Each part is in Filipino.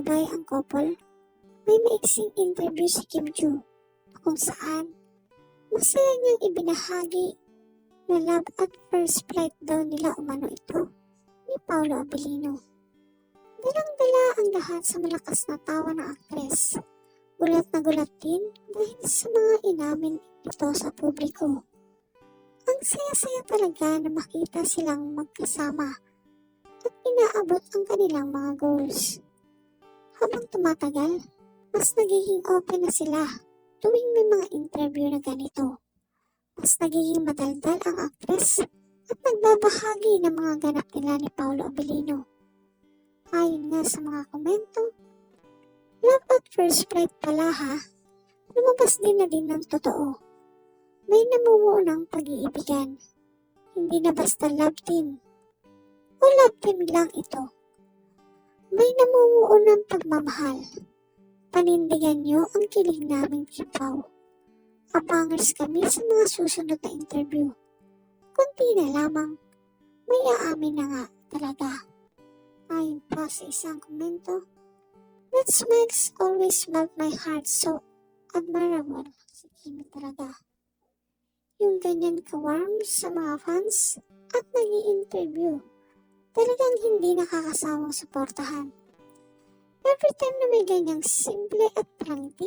Dubai ang couple, may maiksing interview si Kim Joo kung saan masaya niyang ibinahagi na love at first flight daw nila umano ito ni Paolo Abilino. Dalang-dala ang lahat sa malakas na tawa ng aktres. Gulat na gulat din dahil sa mga inamin ito sa publiko. Ang saya-saya talaga na makita silang magkasama at inaabot ang kanilang mga goals. Habang tumatagal, mas nagiging open na sila tuwing may mga interview na ganito. Mas nagiging madaldal ang aktres at nagbabahagi ng mga ganap nila ni Paolo Abilino. Ayon nga sa mga komento, love at first flight pala ha, lumabas din na din ng totoo. May namumuo pag-iibigan. Hindi na basta love team. O love team lang ito. May namumuo ng pagmamahal. Panindigan niyo ang kilig naming kipaw. Abangers kami sa mga susunod na interview. Kunti na lamang, may aamin na nga talaga. Ayon pa sa isang komento, That smiles always melt my heart so admirable si Kimi talaga. Yung ganyan ka-warm sa mga fans at nag interview talagang hindi nakakasawang suportahan. Every time na may ganyang simple at prangti,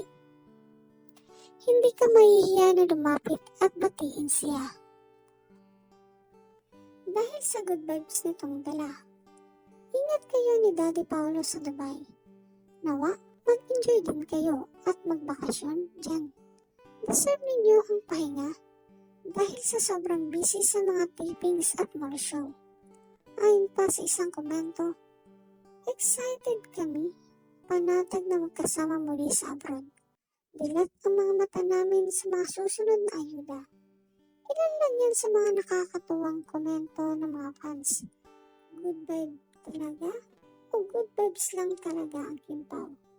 hindi ka mahihiya na lumapit at batiin siya. Dahil sa good vibes nitong dala, ingat kayo ni Daddy Paolo sa Dubai. Nawa, mag-enjoy din kayo at magbakasyon dyan. Deserve ninyo ang pahinga dahil sa sobrang busy sa mga tapings at mall show. Ayon pa sa isang komento, excited kami, panatag na magkasama muli sa abroad. Dilat ang mga mata namin sa mga susunod na ayuda. Ilan lang yan sa mga nakakatuwang komento ng mga fans. Good vibe talaga? O good vibes lang talaga ang Kimpaw?